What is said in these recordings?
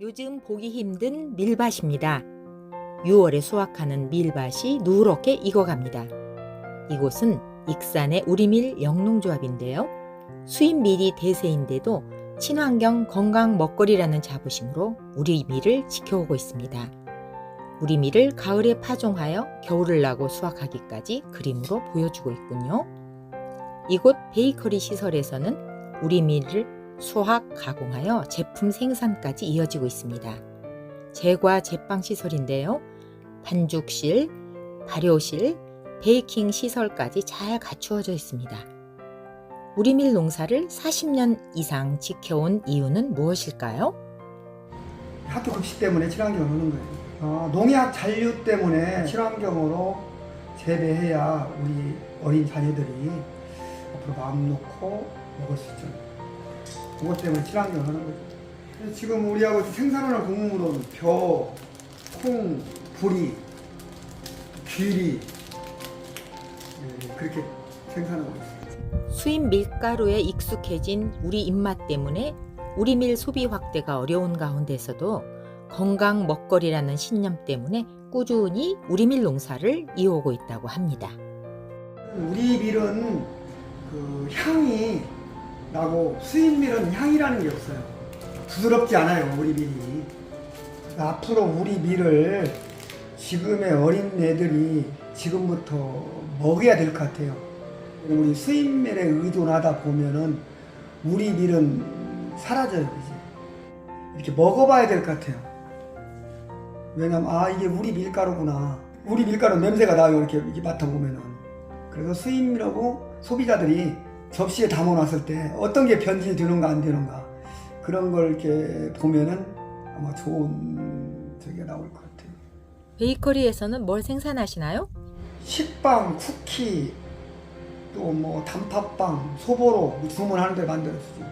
요즘 보기 힘든 밀밭입니다. 6월에 수확하는 밀밭이 누렇게 익어갑니다. 이곳은 익산의 우리밀 영농조합인데요. 수입 밀이 대세인데도 친환경 건강 먹거리라는 자부심으로 우리 밀을 지켜오고 있습니다. 우리 밀을 가을에 파종하여 겨울을 나고 수확하기까지 그림으로 보여주고 있군요. 이곳 베이커리 시설에서는 우리 밀을 수확, 가공하여 제품 생산까지 이어지고 있습니다. 제과 제빵 시설인데요. 반죽실, 발효실, 베이킹 시설까지 잘 갖추어져 있습니다. 우리밀 농사를 40년 이상 지켜온 이유는 무엇일까요? 학교 급식 때문에 친환경을 하는 거예요. 어, 농약 잔류 때문에 친환경으로 재배해야 우리 어린 자녀들이 앞으로 마음 놓고 먹을 수 있잖아요. 그것 때문에 친환경을 하는 거죠. 지금 우리하고 생산하는 곡물은 벼, 콩, 보리, 귀리 예, 그렇게 생산하고 있어요. 수입 밀가루에 익숙해진 우리 입맛 때문에 우리 밀 소비 확대가 어려운 가운데서도 건강 먹거리라는 신념 때문에 꾸준히 우리 밀 농사를 이어오고 있다고 합니다. 우리 밀은 그 향이 나고 수입 밀은 향이라는 게 없어요. 부드럽지 않아요, 우리 밀이. 앞으로 우리 밀을 지금의 어린 애들이 지금부터 먹여야 될 것 같아요. 우리 수입 밀에 의존하다 보면은 우리 밀은 사라져요, 이제. 이렇게 먹어봐야 될 것 같아요. 왜냐면 아 이게 우리 밀가루구나. 우리 밀가루 냄새가 나요, 이렇게, 이렇게 맡아보면은. 그래서 수입이라고 소비자들이 접시에 담아놨을 때 어떤 게 변질이 되는가 안 되는가 그런 걸 이렇게 보면은 아마 좋은 저기가 나올 것 같아요. 베이커리에서는 뭘 생산하시나요? 식빵, 쿠키, 또 뭐 단팥빵, 소보로 주문하는 데 만들어주죠.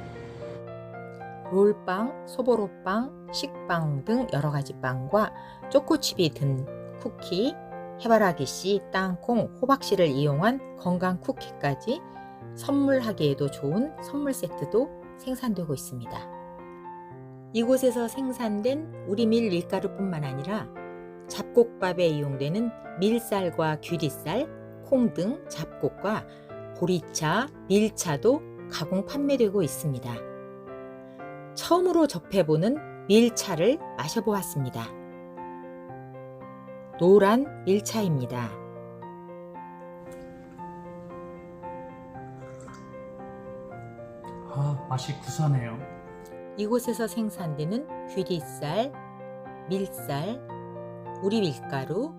롤빵, 소보로빵, 식빵 등 여러 가지 빵과 초코칩이 든 쿠키, 해바라기 씨, 땅콩, 호박씨를 이용한 건강 쿠키까지 선물하기에도 좋은 선물 세트도 생산되고 있습니다. 이곳에서 생산된 우리 밀 밀가루뿐만 아니라 잡곡밥에 이용되는 밀쌀과 귀리쌀, 콩 등 잡곡과 보리차, 밀차도 가공 판매되고 있습니다. 처음으로 접해보는 밀차를 마셔보았습니다. 노란 밀차입니다. 맛이 구수하네요. 이곳에서 생산되는 귀리쌀, 밀쌀, 우리 밀가루,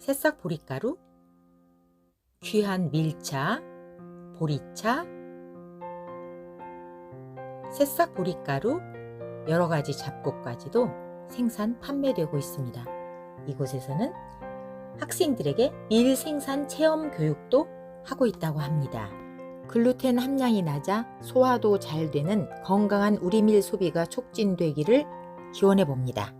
새싹 보리가루, 귀한 밀차, 보리차, 새싹 보리가루, 여러 가지 잡곡까지도 생산 판매되고 있습니다. 이곳에서는 학생들에게 밀 생산 체험 교육도 하고 있다고 합니다. 글루텐 함량이 낮아 소화도 잘 되는 건강한 우리밀 소비가 촉진되기를 기원해 봅니다.